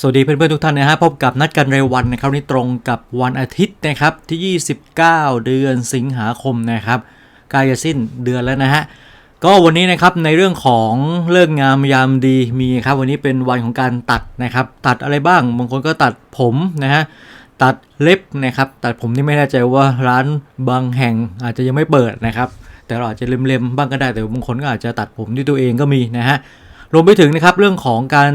สวัสดีเพื่อนๆทุกท่านนะฮะพบกับนัดกันเรวันนะครับวันนี้ตรงกับวันอาทิตย์นะครับที่ 29 เดือนสิงหาคมนะครับใกล้จะสิ้นเดือนแล้วนะฮะก็วันนี้นะครับในเรื่องของเลิกงามยามดีมีครับวันนี้เป็นวันของการตัดนะครับ ตัดอะไรบ้างบางคนก็ตัดผมนะฮะตัดเล็บนะครับ ตัดผมนี่ไม่แน่ใจว่าร้านบางแห่งอาจจะยังไม่เปิดนะครับ แต่เราอาจจะเล็มๆบ้างก็ได้แต่บางคนก็อาจจะตัดผมด้วยตัวเองก็มีนะฮะ รวมไปถึงนะครับเรื่องของการ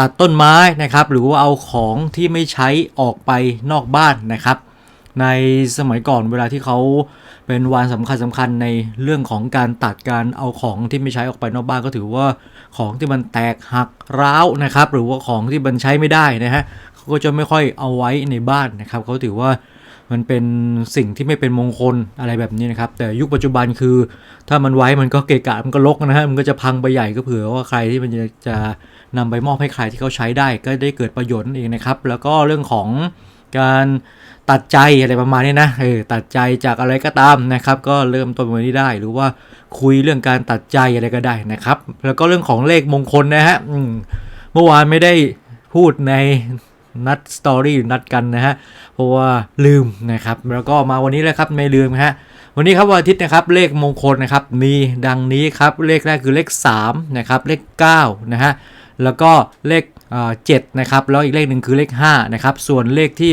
ตัดต้นไม้นะครับ หรือว่าเอาของที่ไม่ใช้ออกไปนอกบ้านนะครับ ในสมัยก่อนเวลาที่เขาเป็นวันสำคัญสำคัญในเรื่องของการตัดการเอาของที่ไม่ใช้ออกไปนอกบ้านก็ถือว่าของที่มันแตกหักร้าวนะครับ หรือว่าของที่มันใช้ไม่ได้นะฮะเขาก็จะไม่ค่อยเอาไว้ในบ้านนะครับเขาถือว่า มันเป็นสิ่งที่ไม่เป็นมงคลอะไรแบบนี้นะครับ แต่ยุคปัจจุบันคือ ถ้ามันไว้มันก็เกะกะมันก็รกนะฮะมันก็จะพังไปใหญ่ก็เผื่อว่าใครที่มันจะจะนำไปมอบให้ใครที่เขาใช้ได้ก็ได้เกิดประโยชน์นั่นเองนะครับ แล้วก็เรื่องของการตัดใจอะไรประมาณนี้นะเออตัดใจจากอะไรก็ตามนะครับ ก็เริ่มต้นวันนี้ได้ หรือว่าคุยเรื่องการตัดใจอะไรก็ได้นะครับ แล้วก็เรื่องของเลขมงคลนะฮะเมื่อวานไม่ได้พูดใน นัดสตอรี่นัดกันนะฮะ เพราะว่าลืมนะครับ แล้วก็มาวันนี้เลยครับไม่ลืมนะฮะ วันนี้ครับวันอาทิตย์นะครับเลขมงคลนะครับมีดังนี้ครับเลขแรกคือเลข3นะครับเลข9นะฮะแล้วก็เลขเจ็ดนะครับแล้วอีกเลขหนึ่งคือเลข5นะครับส่วนเลขที่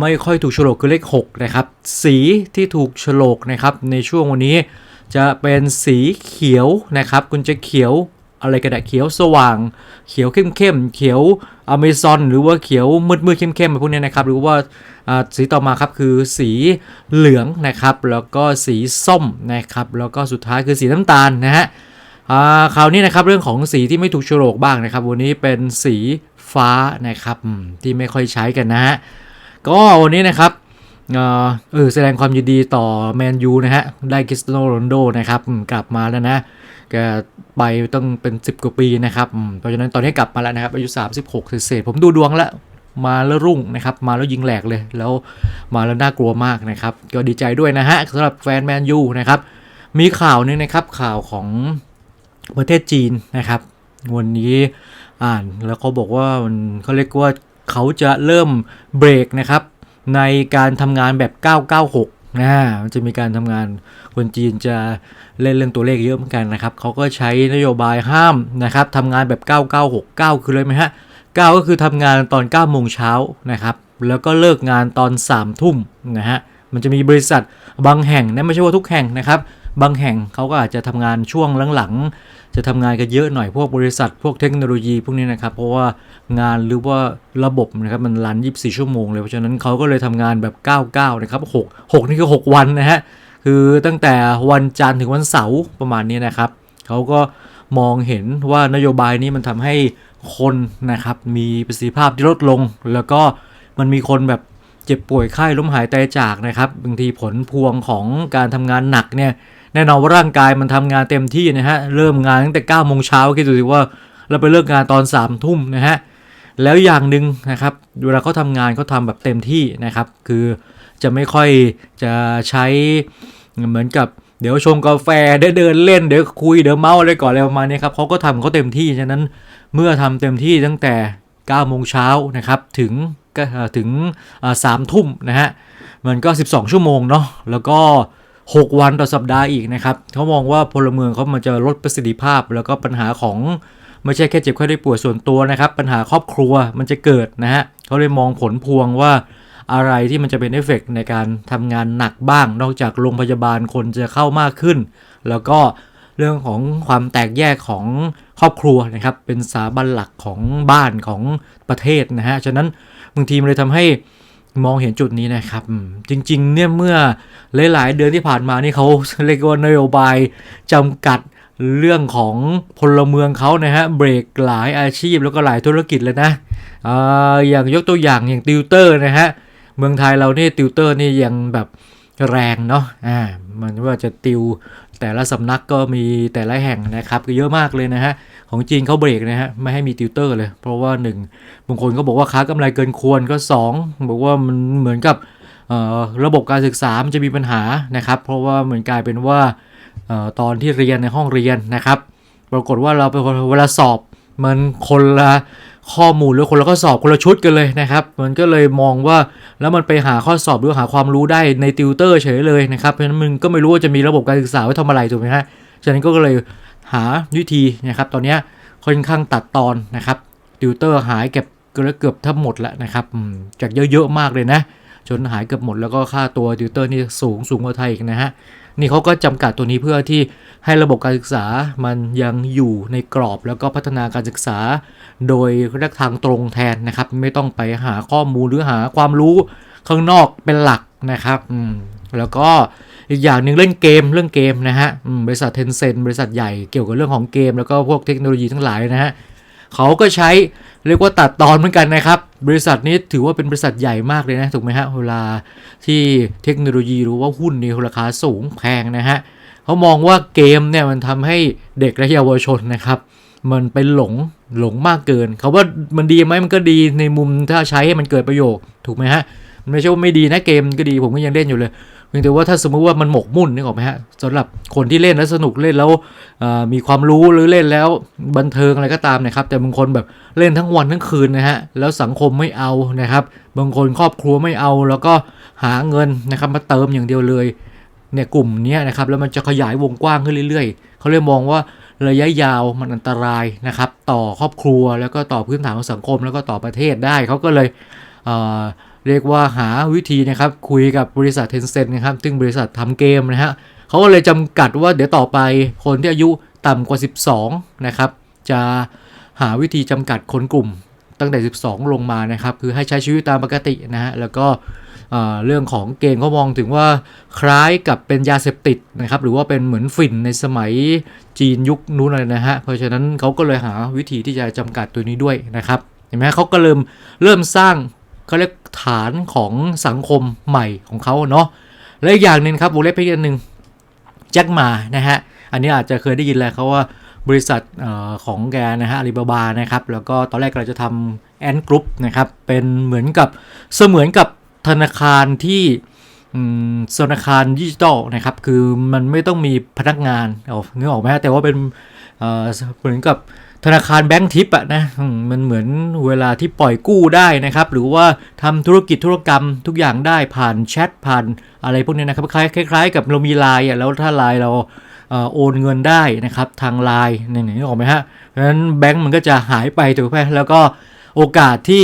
ไม่ค่อยถูกโฉลกคือเลข6นะครับสีที่ถูกโฉลกนะครับในช่วงวันนี้จะเป็นสีเขียวนะครับคุณจะเขียว อะไรก็ได้เขียวสว่าง เขียวเข้มๆเขียวอเมซอนหรือว่าเขียวมืดๆเข้มๆพวกนี้นะครับ หรือว่าสีต่อมาครับคือสีเหลืองนะครับ แล้วก็สีส้มนะครับ แล้วก็สุดท้ายคือสีน้ำตาลนะฮะคราวนี้นะครับเรื่องของสีที่ไม่ถูกโฉลกบ้างนะครับ วันนี้เป็นสีฟ้านะครับที่ไม่ค่อยใช้กันนะฮะก็วันนี้นะครับ เออแสดงความยินดีต่อแมนยูนะฮะ ได้คริสเตียโนโรนัลโดนะครับ กลับมาแล้วนะแกไปต้องเป็น 10 กว่าปีนะครับ เพราะฉะนั้นตอนนี้กลับมาแล้วนะครับ อายุ 36เศษผมดูดวงแล้วมาแล้วรุ่งนะครับ มาแล้วยิงแหลกเลย แล้วมาแล้วน่ากลัวมากนะครับ ก็ดีใจด้วยนะฮะสำหรับแฟนแมนยูนะครับ มีข่าวหนึงนะครับข่าวของประเทศจีนนะครับ วันนี้อ่านแล้วเขาบอกว่ามันเขาเรียกว่าเขาจะเริ่มเบรกนะครับ ในการทำงานแบบ 996นะมันจะมีการทำงานคนจีนจะเล่นเรื่องตัวเลขเยอะเหมือนกันนะครับเขาก็ใช้นโยบายห้ามนะครับทำงานแบบ 9969 คือเลยไหมฮะ 9 ก็คือทำงานตอน 9 โมงเช้านะครับ แล้วก็เลิกงานตอน 3 ทุ่มนะฮะ มันจะมีบริษัทบางแห่งนะไม่ใช่ว่าทุกแห่งนะครับ บางแห่งเขาก็อาจจะทำงานช่วงหลังๆ จะทำงานกันเยอะหน่อยพวกบริษัท พวกเทคโนโลยีพวกนี้นะครับ เพราะว่างานหรือว่าระบบนะครับมันรัน 24 ชั่วโมงเลยเพราะฉะนั้นเขาก็เลยทำงานแบบ 99 นะครับ 6 6 นี่คือ 6 วันนะฮะ คือตั้งแต่วันจันทร์ถึงวันเสาร์ประมาณนี้นะครับเขาก็มองเห็นว่านโยบายนี้มันทำให้คนนะครับมีประสิทธิภาพที่ลดลง แล้วก็มันมีคนแบบเจ็บป่วยไข้ล้มหายตายจากนะครับบางทีผลพวงของการทำงานหนักเนี่ย แน่นอนว่าร่างกายมันทำงานเต็มที่นะฮะ เริ่มงานตั้งแต่9ก้าโมงเช้าคิดดูสิว่าเราไปเลิกงานตอน3ามทุ่มนะฮะ แล้วอย่างหนึ่งนะครับ เวลาเขาทำงานเขาทำแบบเต็มที่นะครับ คือจะไม่ค่อยจะใช้เหมือนกับเดี๋ยวชงกาแฟเดี๋ยวเดินเล่นเดี๋ยวคุยเดี๋ยวเมาอะไรก่อนอะไรประมาณนี้ครับเขาก็ทำเขาเต็มที่ฉะนั้นเมื่อทำเต็มที่ตั้งแต่9โมงเช้านะครับถึงถึงสามทุ่มนะฮะมันก็ 12 ชั่วโมงเนาะแล้วก็ 6 วันต่อสัปดาห์อีกนะครับเขามองว่าพลเมืองเขามันจะลดประสิทธิภาพ แล้วก็ปัญหาของไม่ใช่แค่เจ็บไข้ได้ป่วยส่วนตัวนะครับ ปัญหาครอบครัวมันจะเกิดนะฮะเขาเลยมองผลพวงว่าอะไรที่มันจะเป็นเอฟเฟกต์ในการทำงานหนักบ้าง นอกจากโรงพยาบาลคนจะเข้ามากขึ้น แล้วก็เรื่องของความแตกแยกของครอบครัวนะครับ เป็นสถาบันหลักของบ้านของประเทศนะฮะ ฉะนั้นบางทีมันเลยทำให้ มองเห็นจุดนี้นะครับ จริง ๆ เนี่ยเมื่อหลาย ๆ เดือนที่ผ่านมานี่เขาเรียกว่านโยบายจำกัดเรื่องของพลเมืองเขานะฮะเบรกหลายอาชีพแล้วก็หลายธุรกิจเลยนะออย่างยกตัวอย่างอย่างติวเตอร์นะฮะเมืองไทยเรานี่ติวเตอร์นี่ยังแบบแรงเนาะอ่ามันว่าจะติวแต่ละสำนักก็มีแต่ละแห่งนะครับก็เยอะมากเลยนะฮะ ของจีนเขาเบรกนะฮะไม่ให้มีติวเตอร์เลย เพราะว่าหนึ่งบางคนก็บอกว่าค้ากำไรเกินควรก็สองบอกว่ามันเหมือนกับระบบการศึกษามันจะมีปัญหานะครับ เพราะว่าเหมือนกลายเป็นว่าออตอนที่เรียนในห้องเรียนนะครับ ปรากฏว่าเราไปเวลาสอบมันคนละข้อมูลหรือคนละข้อสอบคนละชุดกันเลยนะครับ มันก็เลยมองว่าแล้วมันไปหาข้อสอบหรือหาความรู้ได้ในติวเตอร์เฉยเลยนะครับเพราะฉะนั้นมึงก็ไม่รู้ว่าจะมีระบบการศึกษาไว้ทำอะไรถูกไหมฮะฉะนั้นก็เลย หาวิธีนะครับ ตอนนี้ค่อนข้างตัดตอนนะครับติวเตอร์หายเก็บเกือบเกือบทั้งหมดแล้วนะครับจากเยอะๆมากเลยนะจนหายเกือบหมดแล้วก็ค่าตัวติวเตอร์นี่สูงสูงกว่าไทยอีกนะฮะนี่เขาก็จำกัดตัวนี้เพื่อที่ให้ระบบการศึกษามันยังอยู่ในกรอบแล้วก็พัฒนาการศึกษา โดยเรียกทางตรงแทนนะครับ ไม่ต้องไปหาข้อมูลหรือหาความรู้ข้างนอกเป็นหลักนะครับแล้วก็ อีกอย่างหนึ่งเล่นเกมเรื่องเกมนะฮะบริษัทเทนเซ็นบริษัทใหญ่เกี่ยวกับเรื่องของเกม แล้วก็พวกเทคโนโลยีทั้งหลายนะฮะเขาก็ใช้เรียกว่าตัดตอนเหมือนกันนะครับ บริษัทนี้ถือว่าเป็นบริษัทใหญ่มากเลยนะ ถูกไหมฮะ เวลาที่เทคโนโลยีหรือว่าหุ้นนี่ราคาสูงแพงนะฮะเขามองว่าเกมเนี่ยมันทำให้เด็กและเยาวชนนะครับ มันเป็นหลงหลงมากเกิน เขาว่ามันดีไหมมันก็ดีในมุมถ้าใช้ให้มันเกิดประโยชน์ถูกไหมฮะ มันไม่ใช่ว่าไม่ดีนะเกมก็ดีผมก็ยังเล่นอยู่เลย เพียงแต่ว่าถ้าสมมติว่ามันหมกมุ่นนึกออกไหมฮะสำหรับคนที่เล่นแล้วสนุกเล่นแล้วมีความรู้หรือเล่นแล้วบันเทิงอะไรก็ตามนะครับ แต่บางคนแบบเล่นทั้งวันทั้งคืนนะฮะแล้วสังคมไม่เอานะครับ บางคนครอบครัวไม่เอา แล้วก็หาเงินนะครับมาเติมอย่างเดียวเลยเนี่ยกลุ่มนี้นะครับแล้วมันจะขยายวงกว้างขึ้นเรื่อยๆ เขาเลยมองว่าระยะยาวมันอันตรายนะครับ ต่อครอบครัวแล้วก็ต่อพื้นฐานของสังคมแล้วก็ต่อประเทศได้เขาก็เลย เรียกว่าหาวิธีนะครับคุยกับบริษัทเทนเซ็นนะครับ ซึ่งบริษัททำเกมนะฮะเขาก็เลยจำกัดว่าเดี๋ยวต่อไปคนที่อายุต่ำกว่า 12 นะครับ จะหาวิธีจำกัดคนกลุ่มตั้งแต่ 12 ลงมานะครับ คือให้ใช้ชีวิตตามปกตินะฮะ แล้วก็เอ่อเรื่องของเกมเขามองถึงว่าคล้ายกับเป็นยาเสพติดนะครับ หรือว่าเป็นเหมือนฝิ่นในสมัยจีนยุคนู้นเลยนะฮะ เพราะฉะนั้นเขาก็เลยหาวิธีที่จะจำกัดตัวนี้ด้วยนะครับ เห็นไหมเขาก็เริ่มเริ่มสร้าง เขาเรียกฐานของสังคมใหม่ของเขาเนาะและอีกอย่างหนึ่งครับวงเล็บเพียงอันหนึ่งแจ็คมานะฮะอันนี้อาจจะเคยได้ยินแล้วเขาว่าบริษัทออของแกนะฮะอาลีบาบานะครับแล้วก็ตอนแรกเราจะทำแอนกรุ๊ปนะครับเป็นเหมือนกับเสมือนกับธนาคารที่ธนาคารดิจิตอลนะครับคือมันไม่ต้องมีพนักงานเอานึกออกไหมฮะแต่ว่าเป็นเหมือนกับ ธนาคารแบงก์ทิปอะนะมันเหมือนเวลาที่ปล่อยกู้ได้นะครับ หรือว่าทำธุรกิจธุรกรรมทุกอย่างได้ผ่านแชทผ่านอะไรพวกนี้นะครับคล้ายคล้ายๆ กับเรามีไลน์อะแล้วถ้าไลน์เราโอนเงินได้นะครับทางไลน์เนี่นึกออกไหมฮะเพราะฉะนั้นแบงก์มันก็จะหายไปถูกไหมแล้วก็โอกาสที่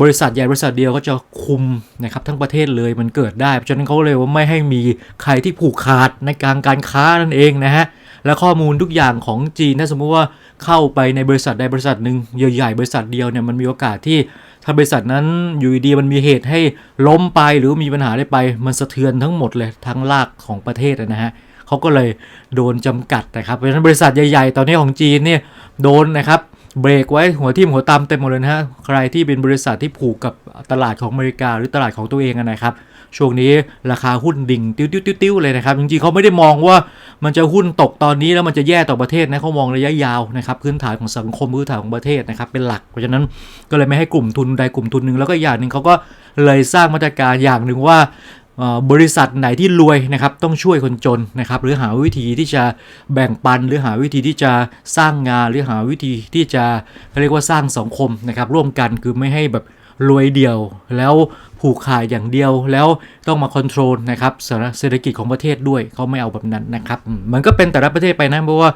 บริษัทใหญ่บริษัทเดียวก็จะคุมนะครับทั้งประเทศเลยมันเกิดได้เพราะฉะนั้นเขาเลยว่าไม่ให้มีใครที่ผูกขาดในการการค้านั่นเองนะฮะ และข้อมูลทุกอย่างของจีนถ้าสมมุติว่าเข้าไปในบริษัทใดบริษัทหนึ่งใหญ่ๆบริษัทเดียวเนี่ยมันมีโอกาสที่ถ้าบริษัทนั้นอยู่ดีๆมันมีเหตุให้ล้มไปหรือมีปัญหาได้ไป มันสะเทือนทั้งหมดเลยทั้งรากของประเทศนะฮะเขาก็เลยโดนจำกัดนะครับเพราะฉะนั้นบริษัทใหญ่ๆ ตอนนี้ของจีนเนี่ยโดนนะครับเบรกไว้หัวทิ่มหัวตามเต็มหมดเลยนะฮะใครที่เป็นบริษัทที่ผูกกับตลาดของอเมริกาหรือตลาดของตัวเองนะครับ ช่วงนี้ราคาหุ้นดิ่งติ้วๆๆเลยนะครับ จริงๆเขาไม่ได้มองว่ามันจะหุ้นตกตอนนี้แล้วมันจะแย่ต่อประเทศนะเขามองระยะยาวนะครับพื้นฐานของสังคมพื้นฐานของประเทศนะครับเป็นหลัก เพราะฉะนั้นก็เลยไม่ให้กลุ่มทุนใดกลุ่มทุนหนึ่งแล้วก็อย่างหนึ่งเขาก็เลยสร้างมาตรการอย่างหนึ่งว่าบริษัทไหนที่รวยนะครับต้องช่วยคนจนนะครับหรือหาวิธีที่จะแบ่งปัน หรือหาวิธีที่จะสร้างงานหรือหาวิธีที่จะเขาเรียกว่าสร้างสังคมนะครับร่วมกันคือไม่ให้แบบ รวยเดียว แล้วผูกขาดอย่างเดียวแล้วต้องมาคอนโทรลนะครับสถานเศรษฐกิจของประเทศด้วยเขาไม่เอาแบบนั้นนะครับมมันก็เป็นแต่ละประเทศไปนะเพราะว่า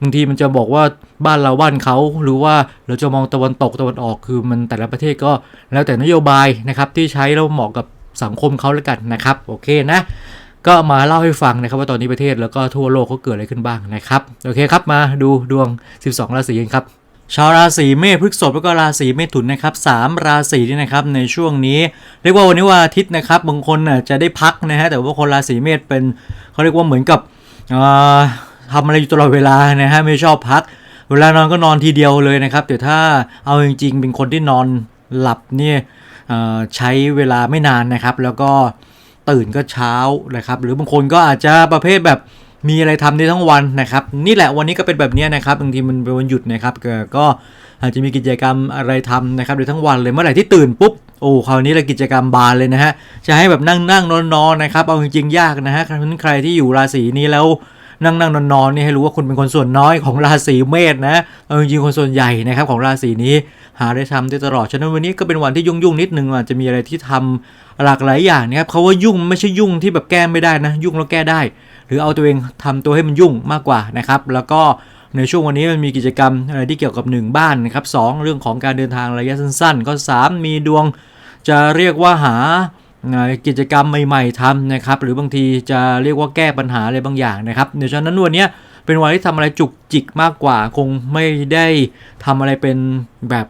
บางทีมันจะบอกว่าบ้านเราบ้านเขาหรือว่าเราจะมองตะวันตกตะวันออกคือมันแต่ละประเทศก็แล้วแต่นโยบายนะครับที่ใช้แล้วเหมาะกับสังคมเขาแล้วกันนะครับโอเคนะก็มาเล่าให้ฟังนะครับว่าตอนนี้ประเทศแล้วก็ทั่วโลกเขาเกิดอะไรขึ้นบ้างนะครับ โอเคครับมาดูดวง 12 ราศีกันครับ ชาวราศีเมษพฤกษภแล้วก็ราศีเมถุนนะครับสามราศีนี่นะครับในช่วงนี้ เรียกว่าวันนี้วันอาทิตย์นะครับบางคนน่ะจะได้พักนะฮะแต่ว่าคนราศีเมษเป็นเขาเรียกว่าเหมือนกับเอ่อทำอะไรอยู่ตลอดเวลานะฮะไม่ชอบพัก เวลานอนก็นอนทีเดียวเลยนะครับแต่ถ้าเอาจริง ๆ เป็นคนที่นอนหลับเนี่ยใช้เวลาไม่นานนะครับ แล้วก็ตื่นก็เช้านะครับ หรือบางคนก็อาจจะประเภทแบบ มีอะไรทำได้ทั้งวันนะครับ นี่แหละวันนี้ก็เป็นแบบนี้นะครับบางทีมันเป็นวันหยุดนะครับก็ก็อาจจะมีกิจกรรมอะไรทำนะครับได้ทั้งวันเลยเมื่อไหร่ที่ตื่นปุ๊บโอ้คราวนี้เลยกิจกรรมบานเลยนะฮะจะให้แบบนั่งนั่งนอนนอนนะครับเอาจริงๆยากนะฮะเพราะฉะนั้นใครที่อยู่ราศีนี้แล้วนั่งนั่งนอนนอนนี่ให้รู้ว่าคุณเป็นคนส่วนน้อยของราศีเมษนะเอาจริงๆคนส่วนใหญ่นะครับของราศีนี้หาได้ทำได้ตลอดฉะนั้นวันนี้ก็เป็นวันที่ยุ่งยุ่งนิดนึงอาจจะมีอะไรที่ทำหลากหลายอย่างนะครับเขาว่ายุ่งไม่ใช่ยุ่งที่แบบแก้ไม่ได้นะ ยุ่งแล้วแก้ได้ รือเอาตัวเองทำตัวให้มันยุ่งมากกว่านะครับ แล้วก็ในช่วงวันนี้มันมีกิจกรรมอะไรที่เกี่ยวกับหนึ่งบ้านนะครับสองเรื่องของการเดินทางระยะสั้นๆ ก็สามมีดวงจะเรียกว่าหากิจกรรมใหม่ๆทำนะครับ หรือบางทีจะเรียกว่าแก้ปัญหาอะไรบางอย่างนะครับเดี๋ยวฉะนั้นวันนี้เป็นวันที่ทำอะไรจุกจิกมากกว่า คงไม่ได้ทำอะไรเป็นแบบ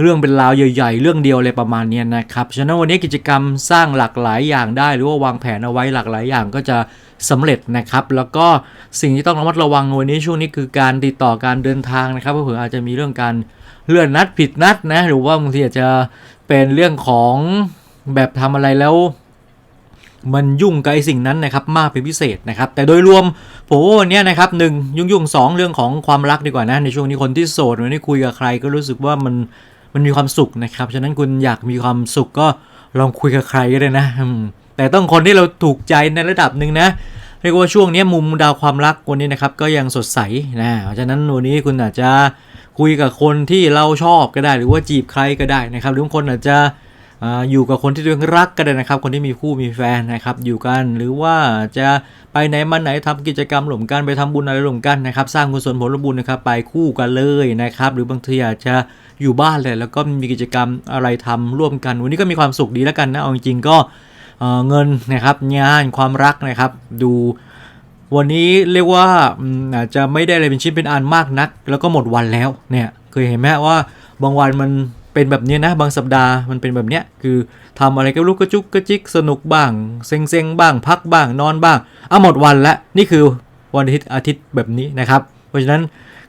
เรื่องเป็นราวใหญ่ๆ เรื่องเดียวอะไรประมาณนี้นะครับฉะนั้นวันนี้กิจกรรมสร้างหลากหลายอย่างได้ หรือว่าวางแผนเอาไว้หลากหลายอย่างก็จะสำเร็จนะครับ แล้วก็สิ่งที่ต้องระมัดระวังวันนี้ช่วงนี้คือการติดต่อการเดินทางนะครับเผื่ออาจจะมีเรื่องการเลื่อนนัดผิดนัดนะหรือว่าบางทีอาจจะเป็นเรื่องของแบบทำอะไรแล้วมันยุ่งกับไอสิ่งนั้นนะครับมากเป็นพิเศษนะครับ แต่โดยรวมผมว่าวันนี้นะครับหนึ่งยุ่งยุ่งสองเรื่องของความรักดีกว่านะในช่วงนี้คนที่โสดวันนี้คุยกับใครก็รู้สึกว่ามัน มันมีความสุขนะครับ ฉะนั้นคุณอยากมีความสุขก็ลองคุยกับใครก็ได้นะ แต่ต้องคนที่เราถูกใจในระดับหนึ่งนะเรียกว่าช่วงนี้มุมดาวความรักวันนี้นะครับก็ยังสดใสนะเพราะฉะนั้นวันนี้คุณอาจจะคุยกับคนที่เราชอบก็ได้ หรือว่าจีบใครก็ได้นะครับ หรือบางคนอาจจะ อยู่กับคนที่ตัวเองรักก็ได้นะครับ คนที่มีคู่มีแฟนนะครับ อยู่กันหรือว่าจะไปไหนมาไหนทำกิจกรรมร่วมกันไปทำบุญอะไรร่วมกันนะครับ สร้างกุศลผลบุญนะครับ ไปคู่กันเลยนะครับ หรือบางทีอาจจะอยู่บ้านเลยแล้วก็มีกิจกรรมอะไรทำร่วมกัน วันนี้ก็มีความสุขดีแล้วกันนะเอาจริงๆก็เเงินนะครับงานความรักนะครับ ดูวันนี้เรียกว่าอาจจะไม่ได้อะไรเป็นชิ้นเป็นอันมากนัก แล้วก็หมดวันแล้วเนี่ยเคยเห็นไหมว่าบางวันมัน เป็นแบบนี้นะบางสัปดาห์มันเป็นแบบเนี้ยคือทำอะไรก็ลุกกระจุกกระจิกสนุกบ้างเซ็งเซ็งๆบ้าง พักบ้างนอนบ้างอะหมดวันละนี่คือวันอาทิตย์อาทิตย์แบบนี้นะครับ เพราะฉะนั้น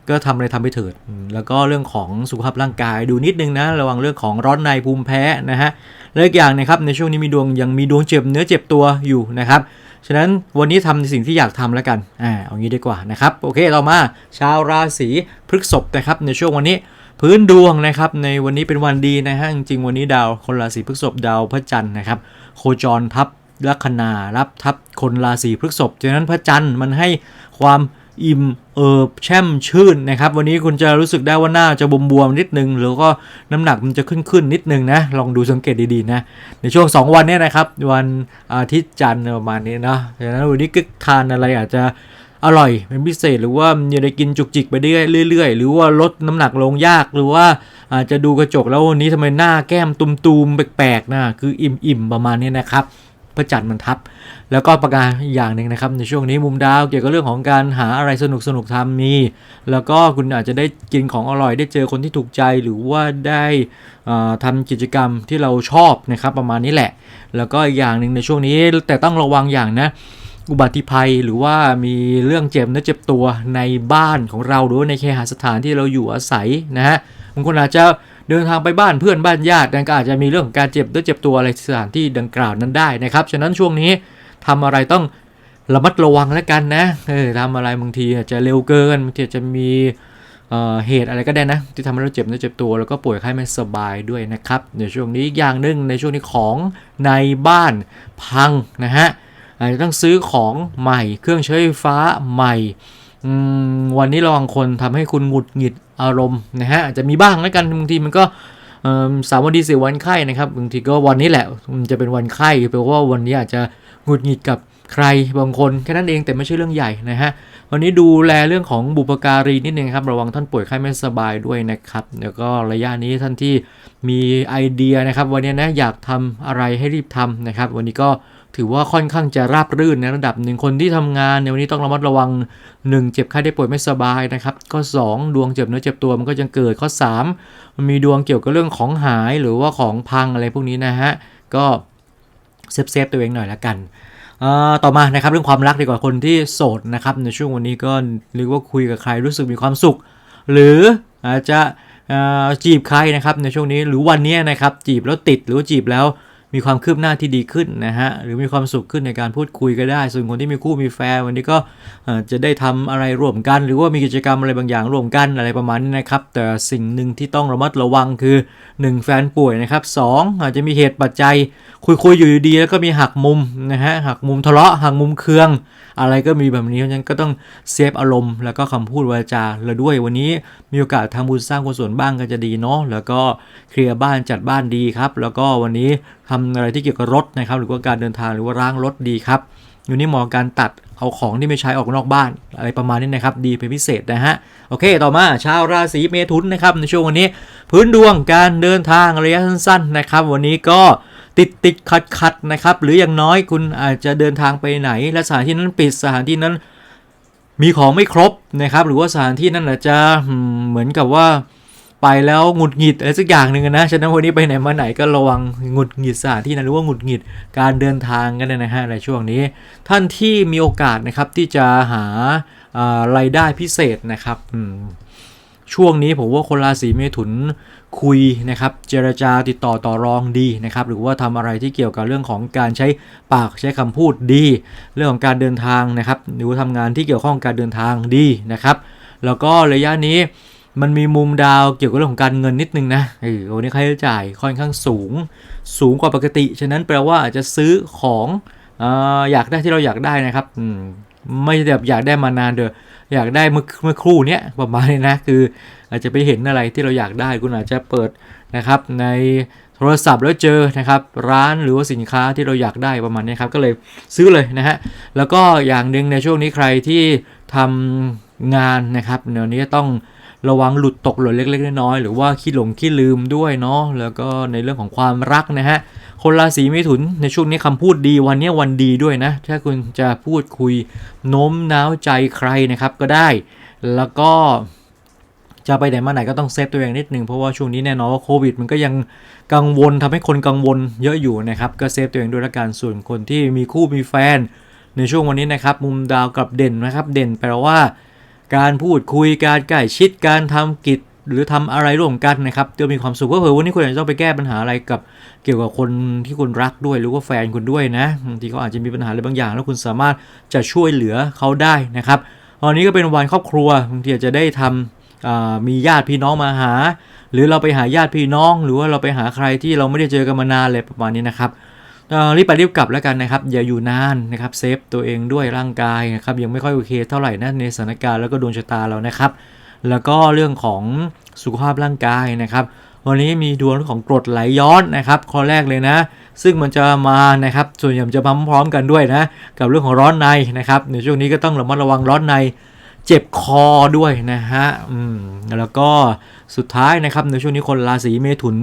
ก็ทำอะไรทำไปเถิด แล้วก็เรื่องของสุขภาพร่างกายดูนิดนึงนะ ระวังเรื่องของร้อนในภูมิแพ้นะฮะและอีกอย่างนะครับในช่วงนี้มีดวงยังมีดวงเจ็บเนื้อเจ็บตัวอยู่นะครับฉะนั้นวันนี้ทำในสิ่งที่อยากทำแล้วกันอ่าเอางี้ดีกว่านะครับโอเคเรามาชาวราศีพฤษภนะครับในช่วงวันนี้ พื้นดวงนะครับในวันนี้เป็นวันดีนะฮะจริงๆวันนี้ดาวคนราศีพฤษภดาวพระจันทร์นะครับโคจรทับลัคนารับทับคนราศีพฤษภฉะนั้นพระจันทร์มันให้ความอิ่มเอิบแช่มชื่นนะครับ วันนี้คุณจะรู้สึกได้ว่าหน้าจะบวมๆนิดนึง หรือก็น้ำหนักมันจะขึ้นขึ้นๆนิดนึงนะ ลองดูสังเกตดีๆนะ ในช่วง 2 วันนี้นะครับ วันอาทิตย์จันทร์ประมาณนี้นะดังนั้นวันนี้ก็ทานอะไรอาจจะ อร่อยเป็นพิเศษหรือว่ามีอะไรกินจุกจิกไปเรื่อยๆ หรือว่าลดน้ำหนักลงยากหรือว่าอาจจะดูกระจกแล้ววันนี้ทำไมหน้าแก้มตุมๆแปลกๆนะคืออิ่มๆประมาณนี้นะครับพระจันทร์มันทับ แล้วก็ประการอย่างหนึ่งนะครับ ในช่วงนี้มุมดาวเกี่ยวกับเรื่องของการหาอะไรสนุกสนุกทำมี แล้วก็คุณอาจจะได้กินของอร่อยได้เจอคนที่ถูกใจหรือว่าได้เอ่อทำกิจกรรมที่เราชอบนะครับประมาณนี้แหละ แล้วก็อีกอย่างหนึ่งในช่วงนี้แต่ต้องระวังอย่างนะ อุบัติภัยหรือว่ามีเรื่องเจ็บเนื้อเจ็บตัวในบ้านของเราหรือในเคหสถานที่เราอยู่อาศัยนะฮะบางคนอาจจะเดินทางไปบ้านเพื่อนบ้านญาตินั่นก็อาจจะมีเรื่องของการเจ็บเนื้อเจ็บตัวอะไรสถานที่ดังกล่าวนั้นได้นะครับ ฉะนั้นช่วงนี้ทำอะไรต้องระมัดระวังแล้วกันนะเออทำอะไรบางทีอาจจะเร็วเกินบางทีจะมีเออเหตุอะไรก็ได้นะ ที่ทำให้เราเจ็บเนื้อเจ็บตัวแล้วก็ป่วยไข้ไม่สบายด้วยนะครับในช่วงนี้อีกอย่างหนึ่งในช่วงนี้ของในบ้านพังนะฮะ อาจจะต้องซื้อของใหม่ เครื่องใช้ไฟฟ้าใหม่วันนี้ระวังคนทำให้คุณหงุดหงิดอารมณ์นะฮะอาจจะมีบ้างแล้วกันบางทีมันก็สามวันดีสี่วันไข้นะครับบางทีก็วันนี้แหละมันจะเป็นวันไข้แปลว่าวันนี้อาจจะหงุดหงิดกับใครบางคนแค่นั้นเองแต่ไม่ใช่เรื่องใหญ่นะฮะวันนี้ดูแลเรื่องของบุปการีนิดนึงครับระวังท่านป่วยไข้ไม่สบายด้วยนะครับแล้วก็ระยะนี้ท่านที่มีไอเดียนะครับ วันนี้นะอยากทำอะไรให้รีบทำนะครับ วันนี้ก็ ถือว่าค่อนข้างจะราบรื่นในระดับหนึ่งคนที่ทำงานในวันนี้ต้องระมัดระวัง 1 เจ็บไข้ได้ป่วยไม่สบายนะครับข้อ2ดวงเจ็บเนื้อเจ็บตัวมันก็จะเกิดข้อ3มันมีดวงเกี่ยวกับเรื่องของหายหรือว่าของพังอะไรพวกนี้นะฮะก็เซฟเซฟตัวเองหน่อยละกันต่อมานะครับเรื่องความรักดีกว่าคนที่โสดนะครับในช่วงวันนี้ก็เรียกว่าคุยกับใครรู้สึกมีความสุข หรืออาจจะจีบใครนะครับในช่วงนี้หรือวันนี้นะครับจีบแล้วติดหรือจีบแล้ว มีความคืบหน้าที่ดีขึ้นนะฮะหรือมีความสุขขึ้นในการพูดคุยก็ได้ ส่วนคนที่มีคู่มีแฟนวันนี้ก็จะได้ทำอะไรร่วมกัน หรือว่ามีกิจกรรมอะไรบางอย่างร่วมกันอะไรประมาณนี้นะครับ แต่สิ่งหนึ่งที่ต้องระมัดระวังคือ 1 แฟนป่วยนะครับสองอาจจะมีเหตุปัจจัยคุยคุยๆอยู่ดีแล้วก็มีหักมุมนะฮะหักมุมทะเลาะหักมุมเคือง อะไรก็มีแบบนี้เพราะฉะนั้นก็ต้องเซฟอารมณ์ แล้วก็คำพูดวาจาเราด้วยวันนี้มีโอกาสทำบุญสร้างกุศลบ้างก็จะดีเนาะแล้วก็เคลียร์บ้านจัดบ้านดีครับ แล้วก็วันนี้ ทำอะไรที่เกี่ยวกับรถนะครับ หรือว่าการเดินทางหรือว่าล้างรถดีครับอยู่นี่หมาะกับการตัดเอาของที่ไม่ใช้ออกนอกบ้าน อะไรประมาณนี้นะครับ ดีเป็นพิเศษนะฮะ โอเค ต่อมาชาวราศีเมถุนนะครับ ในช่วงวันนี้ พื้นดวงการเดินทางระยะสั้นๆนะครับ วันนี้ก็ติดติดขัดขัดนะครับ หรืออย่างน้อยคุณอาจจะเดินทางไปไหน และสถานที่นั้นปิดสถานที่นั้น มีของไม่ครบนะครับ หรือว่าสถานที่นั้นอาจจะเหมือนกับว่า ไปแล้วหงุดหงิดอะไรสักอย่างหนึ่งนะฉะนั้นวันนี้ไปไหนมาไหนก็ระวังหงุดหงิดสถานที่นั้นหรือว่าหงุดหงิดการเดินทางกันนะฮะในช่วงนี้ ท่านที่มีโอกาสนะครับที่จะหาอ่ารายได้พิเศษนะครับช่วงนี้ผมว่าคนราศีเมถุนคุยนะครับ เจรจาติดต่อต่อรองดีนะครับ หรือว่าทำอะไรที่เกี่ยวกับเรื่องของการใช้ปากใช้คำพูดดี เรื่องของการเดินทางนะครับ หรือว่าทำงานที่เกี่ยวข้องการเดินทางดีนะครับ แล้วก็ระยะนี้ มันมีมุมดาวเกี่ยวกับเรื่องของการเงินนิดนึงนะเออวันนี้ค่าใช้จ่ายค่อนข้างสูง สูงกว่าปกติ ฉะนั้นแปลว่าอาจจะซื้อของออยากได้ที่เราอยากได้นะครับไม่แบบอยากได้มานานเด้ออยากได้เมื่อเมื่อครู่เนี้ยประมาณนี้นะคืออาจจะไปเห็นอะไรที่เราอยากได้คุณอาจจะเปิดนะครับในโทรศัพท์แล้วเจอนะครับร้านหรือว่าสินค้าที่เราอยากได้ประมาณนี้ครับก็เลยซื้อเลยนะฮะแล้วก็อย่างหนึ่งในช่วงนี้ใครที่ทำงานนะครับเดี๋ยวนี้ต้อง ระวังหลุดตกหล่นเล็ก ๆ น้อยๆหรือว่าขี้หลงขี้ลืมด้วยเนาะแล้วก็ในเรื่องของความรักนะฮะคนราศีมิถุนในช่วงนี้คำพูดดีวันนี้วันดีด้วยนะ ถ้าคุณจะพูดคุยโน้มน้าวใจใครนะครับก็ได้ แล้วก็จะไปไหนมาไหนก็ต้องเซฟตัวเองนิดนึงเพราะว่าช่วงนี้แน่นอนว่าโควิด มันก็ยังกังวลทำให้คนกังวลเยอะอยู่นะครับ ก็เซฟตัวเองด้วยละกันส่วนคนที่มีคู่มีแฟน ในช่วงวันนี้นะครับ มุมดาวกับเด่นนะครับ เด่นแปลว่า การพูดคุยการใกล้ชิดการทำกิจหรือทำอะไรร่วมกันนะครับจะมีความสุขก็เผื่อวันนี้คุณอาจจะต้องไปแก้ปัญหาอะไรกับเกี่ยวกับคนที่คุณรักด้วยหรือว่าแฟนคุณด้วยนะบางทีเขาอาจจะมีปัญหาอะไรบางอย่าง แล้วคุณสามารถจะช่วยเหลือเขาได้นะครับวันนี้ก็เป็นวันครอบครัวบางทีอาจจะได้ทำอ่ามีญาติพี่น้องมาหา หรือเราไปหาญาติพี่น้อง หรือว่าเราไปหาใครที่เราไม่ได้เจอกันมานานเลยประมาณนี้นะครับ รีบไปรีบกลับแล้วกันนะครับ อย่าอยู่นานนะครับเซฟตัวเองด้วยร่างกายนะครับยังไม่ค่อยโอเคเท่าไหร่นะในสถานการณ์แล้วก็ดวงชะตาเรานะครับ แล้วก็เรื่องของสุขภาพร่างกายนะครับ วันนี้มีดวงของกรดไหลย้อนนะครับข้อแรกเลยนะ ซึ่งมันจะมานะครับส่วนใหญ่จะมาพร้อมกันด้วยนะ กับเรื่องของร้อนในนะครับในช่วงนี้ก็ต้องระมัดระวังร้อนในเจ็บคอด้วยนะฮะ อืม แล้วก็สุดท้ายนะครับในช่วงนี้คนราศีเมถุน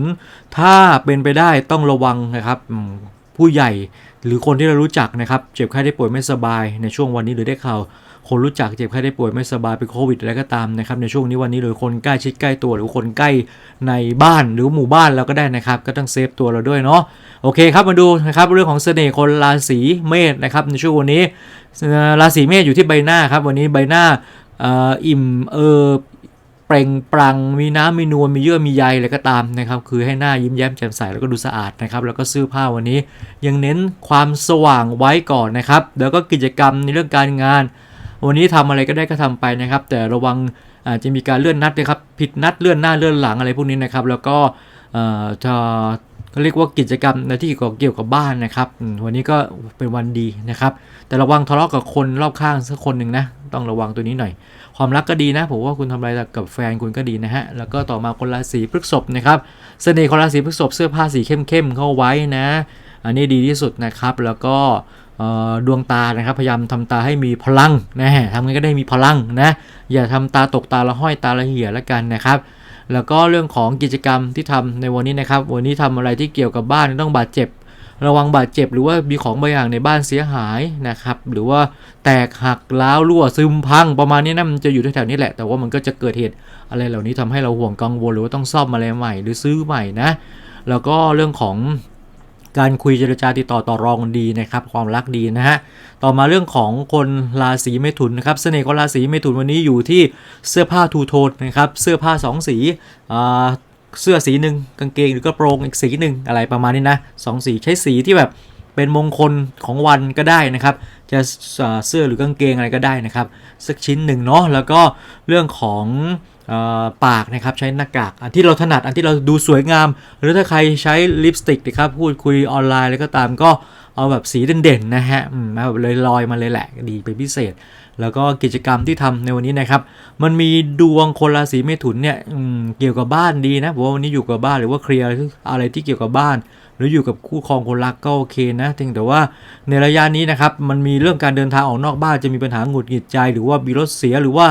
ถ้าเป็นไปได้ต้องระวังนะครับอืม ผู้ใหญ่ หรือคนที่เรารู้จักนะครับ เจ็บไข้ได้ป่วยไม่สบาย ในช่วงวันนี้หรือได้ข่าวคนรู้จักเจ็บไข้ได้ป่วยไม่สบายเป็นโควิดอะไรก็ตามนะครับในช่วงนี้วันนี้หรือคนใกล้ชิดใกล้ตัวหรือคนใกล้ในบ้านหรือหมู่บ้านเราก็ได้นะครับ ก็ต้องเซฟตัวเราด้วยเนาะโอเคครับมาดูนะครับเรื่องของเสน่ห์คนราศีเมษนะครับในช่วงวันนี้ราศีเมษอยู่ที่ใบหน้าครับวันนี้ใบหน้าอ,อิ่มเออ เปล่งปลั่งมีน้ำมีนวลมีเยื่อมีใยอะไรก็ตามนะครับ คือให้หน้ายิ้มแย้มแจ่มใสแล้วก็ดูสะอาดนะครับ แล้วก็เสื้อผ้าวันนี้ ยังเน้นความสว่างไว้ก่อนนะครับ แล้วก็กิจกรรมในเรื่องการงาน วันนี้ทำอะไรก็ได้ก็ทำไปนะครับ แต่ระวังอาจจะมีการเลื่อนนัดนะครับ ผิดนัดเลื่อนหน้าเลื่อนหลังอะไรพวกนี้นะครับ แล้วก็เอ่อจะเรียกว่ากิจกรรมในที่เกี่ยวกับบ้านนะครับ วันนี้ก็เป็นวันดีนะครับ แต่ระวังทะเลาะกับคนรอบข้างสักคนหนึ่งนะ ต้องระวังตัวนี้หน่อย ความรักก็ดีนะ ผมว่าคุณทำอะไรกับแฟนคุณก็ดีนะฮะ แล้วก็ต่อมาคนราศีพฤษภนะครับ เสน่ห์คนราศีพฤษภเสื้อผ้าสีเข้มๆเข้าไว้นะ อันนี้ดีที่สุดนะครับ แล้วก็ดวงตานะครับพยายามทำตาให้มีพลังนะทำไงก็ได้มีพลังนะ อย่าทำตาตกตาละห้อยตาละเหี่ยล้วกันนะครับ แล้วก็เรื่องของกิจกรรมที่ทำในวันนี้นะครับ วันนี้ทำอะไรที่เกี่ยวกับบ้านต้องบาดเจ็บ ระวังบาดเจ็บหรือว่ามีของบางอย่างในบ้านเสียหายนะครับ หรือว่าแตกหักล้าวรั่วซึมพังประมาณนี้นะมันจะอยู่แถวๆนี้แหละ แต่ว่ามันก็จะเกิดเหตุอะไรเหล่านี้ทำให้เราห่วงกังวลหรือว่าต้องซ่อมอะไรใหม่ หรือซื้อใหม่นะ แล้วก็เรื่องของการคุยเจรจาติดต่อต่อรองดีนะครับ ความรักดีนะฮะต่อมาเรื่องของคนราศีเมถุนนะครับเสน่ห์ของราศีเมถุนวันนี้อยู่ที่เสื้อผ้าทูโทนนะครับเสื้อผ้าสองสีอ่า เสื้อสีหนึ่งกางเกงหรือกระโปรงอีกสีหนึ่งอะไรประมาณนี้นะสองสีใช้สีที่แบบเป็นมงคลของวันก็ได้นะครับ จะเสื้อหรือกางเกงอะไรก็ได้นะครับ สักชิ้นหนึ่งเนาะแล้วก็เรื่องของปากนะครับใช้หน้ากากอันที่เราถนัดอันที่เราดูสวยงาม หรือถ้าใครใช้ลิปสติกนะครับพูดคุยออนไลน์แล้วก็ตามก็เอาแบบสีเด่นๆนะฮะมมาแบบเลยลอยมาเลยแหละดีเป็นพิเศษ แล้วก็กิจกรรมที่ทำในวันนี้นะครับ มันมีดวงคนราศีเมถุนเนี่ยเกี่ยวกับบ้านดีนะผมว่าวันนี้อยู่กับบ้านหรือว่าเคลียร์อะไรที่เกี่ยวกับบ้าน หรืออยู่กับคู่ครองคนรักก็โอเคนะเพียงแต่ว่าในระยะนี้นะครับมันมีเรื่องการเดินทางออกนอกบ้านจะมีปัญหาหงุดหงิดใจ หรือว่ามีรถเสียหรือว่า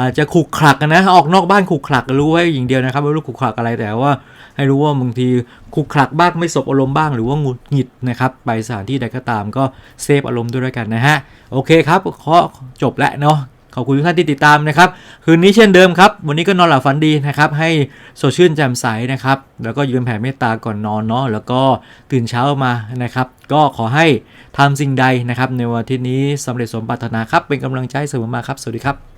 อาจจะขลุกขลักนะออกนอกบ้านขลุกขลักรู้ไว้อย่างเดียวนะครับไม่รู้ขลุกขลักอะไรแต่ว่า ให้รู้ว่าบางทีขลุกขลักบ้างไม่สบอารมณ์บ้างหรือว่าหงุดหงิดนะครับไปสถานที่ใดก็ตามก็เซฟอารมณ์ด้วยกันนะฮะโอเคครับขอจบแล้วเนาะขอบคุณทุกท่านที่ติดตามนะครับ คืนนี้เช่นเดิมครับ วันนี้ก็นอนหลับฝันดีนะครับ ให้สดชื่นแจ่มใสนะครับ แล้วก็ยืมแผ่เมตตาก่อนนอนเนาะแล้วก็ตื่นเช้ามานะครับ ก็ขอให้ทำสิ่งใดนะครับ ในวันที่นี้สำเร็จสมปรารถนาครับ เป็นกำลังใจเสมอมาครับ สวัสดีครับ